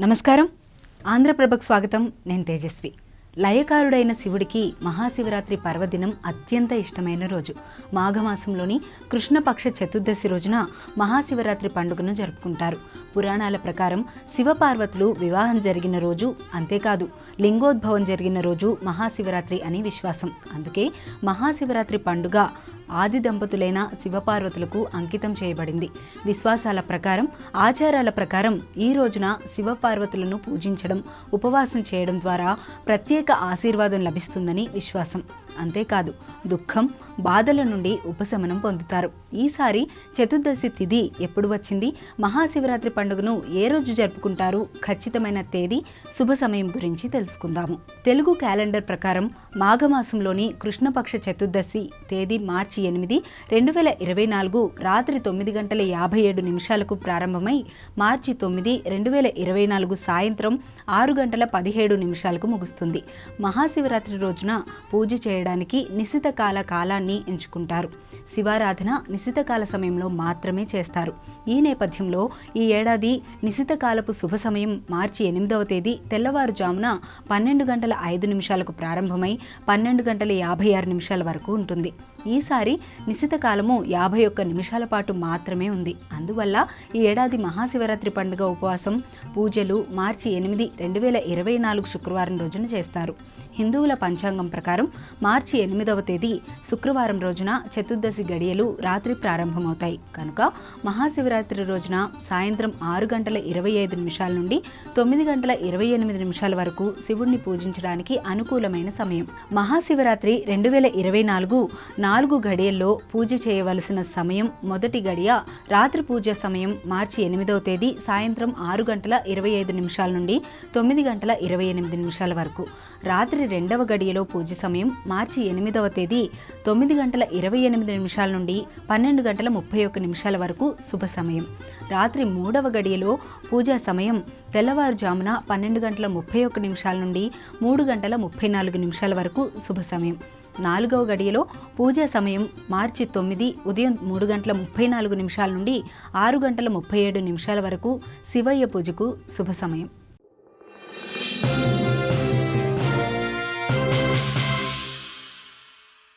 నమస్కారం. ఆంధ్రప్రభకు స్వాగతం. నేను తేజస్వి. లయకారుడైన శివుడికి మహాశివరాత్రి పర్వదినం అత్యంత ఇష్టమైన రోజు. మాఘమాసంలోని కృష్ణపక్ష చతుర్దశి రోజున మహాశివరాత్రి పండుగను జరుపుకుంటారు. పురాణాల ప్రకారం శివపార్వతులు వివాహం జరిగిన రోజు అంతేకాదు లింగోద్భవం జరిగిన రోజు మహాశివరాత్రి అని విశ్వాసం. అందుకే మహాశివరాత్రి పండుగ ఆది దంపతులైన శివపార్వతులకు అంకితం చేయబడింది. విశ్వాసాల ప్రకారం ఆచారాల ప్రకారం ఈ రోజున శివపార్వతులను పూజించడం ఉపవాసం చేయడం ద్వారా ప్రత్యేక ఆశీర్వాదం లభిస్తుందని విశ్వాసం. అంతేకాదు దుఃఖం బాధల నుండి ఉపశమనం పొందుతారు. ఈసారి చతుర్దశి తిథి ఎప్పుడు వచ్చింది? మహాశివరాత్రి పండుగను ఏ రోజు జరుపుకుంటారు? ఖచ్చితమైన తేదీ శుభ సమయం గురించి తెలుసుకుందాము. తెలుగు క్యాలెండర్ ప్రకారం మాఘమాసంలోని కృష్ణపక్ష చతుర్దశి తేదీ మార్చి ఎనిమిది రెండు వేల ఇరవై నాలుగు రాత్రి తొమ్మిది గంటల యాభై ఏడు నిమిషాలకు ప్రారంభమై మార్చి తొమ్మిది రెండు వేల ఇరవై నాలుగు సాయంత్రం ఆరు గంటల పదిహేడు నిమిషాలకు ముగుస్తుంది. మహాశివరాత్రి రోజున పూజ చేయడానికి నిశిత కాల కాలాన్ని ఎంచుకుంటారు. శివారాధన నిశిత కాల సమయంలో మాత్రమే చేస్తారు. ఈ నేపథ్యంలో ఈ ఏడాది నిశిత కాలపు శుభ సమయం మార్చి ఎనిమిదవ తేదీ తెల్లవారుజామున పన్నెండు గంటల ఐదు నిమిషాలకు ప్రారంభమై పన్నెండు గంటల యాభై ఆరు నిమిషాల వరకు ఉంటుంది. ఈసారి నిశిత కాలము యాభై ఒక్క నిమిషాల పాటు మాత్రమే ఉంది. అందువల్ల ఈ ఏడాది మహాశివరాత్రి పండుగ ఉపవాసం పూజలు మార్చి ఎనిమిది రెండు వేల ఇరవై నాలుగు శుక్రవారం రోజున చేస్తారు. హిందువుల పంచాంగం ప్రకారం మార్చి ఎనిమిదవ తేదీ శుక్రవారం రోజున చతుర్దశి గడియలు రాత్రి ప్రారంభమవుతాయి. కనుక మహాశివరాత్రి రోజున సాయంత్రం ఆరు గంటల ఇరవై ఐదు నిమిషాల నుండి తొమ్మిది గంటల ఇరవై ఎనిమిది నిమిషాల వరకు శివుణ్ణి పూజించడానికి అనుకూలమైన సమయం. మహాశివరాత్రి రెండు వేల ఇరవై నాలుగు నాలుగు గడియల్లో పూజ చేయవలసిన సమయం మొదటి గడియ రాత్రి పూజ సమయం మార్చి ఎనిమిదవ తేదీ సాయంత్రం ఆరు గంటల ఇరవై ఐదు నిమిషాల నుండి తొమ్మిది గంటల ఇరవై ఎనిమిది నిమిషాల వరకు. రాత్రి రెండవ గడియలో పూజ సమయం మార్చి ఎనిమిదవ తేదీ తొమ్మిది గంటల ఇరవై ఎనిమిది నిమిషాల నుండి పన్నెండు గంటల ముప్పై ఒక్క నిమిషాల వరకు శుభ సమయం. రాత్రి మూడవ గడియలో పూజా సమయం తెల్లవారుజామున పన్నెండు గంటల ముప్పై ఒక్క నిమిషాల నుండి మూడు గంటల ముప్పై నాలుగు నిమిషాల వరకు శుభ సమయం. నాలుగవ గడియలో పూజా సమయం మార్చి తొమ్మిది ఉదయం మూడు గంటల ముప్పై నాలుగు నిమిషాల నుండి ఆరు గంటల ముప్పై ఏడు నిమిషాల వరకు శివయ్య పూజకు శుభ సమయం.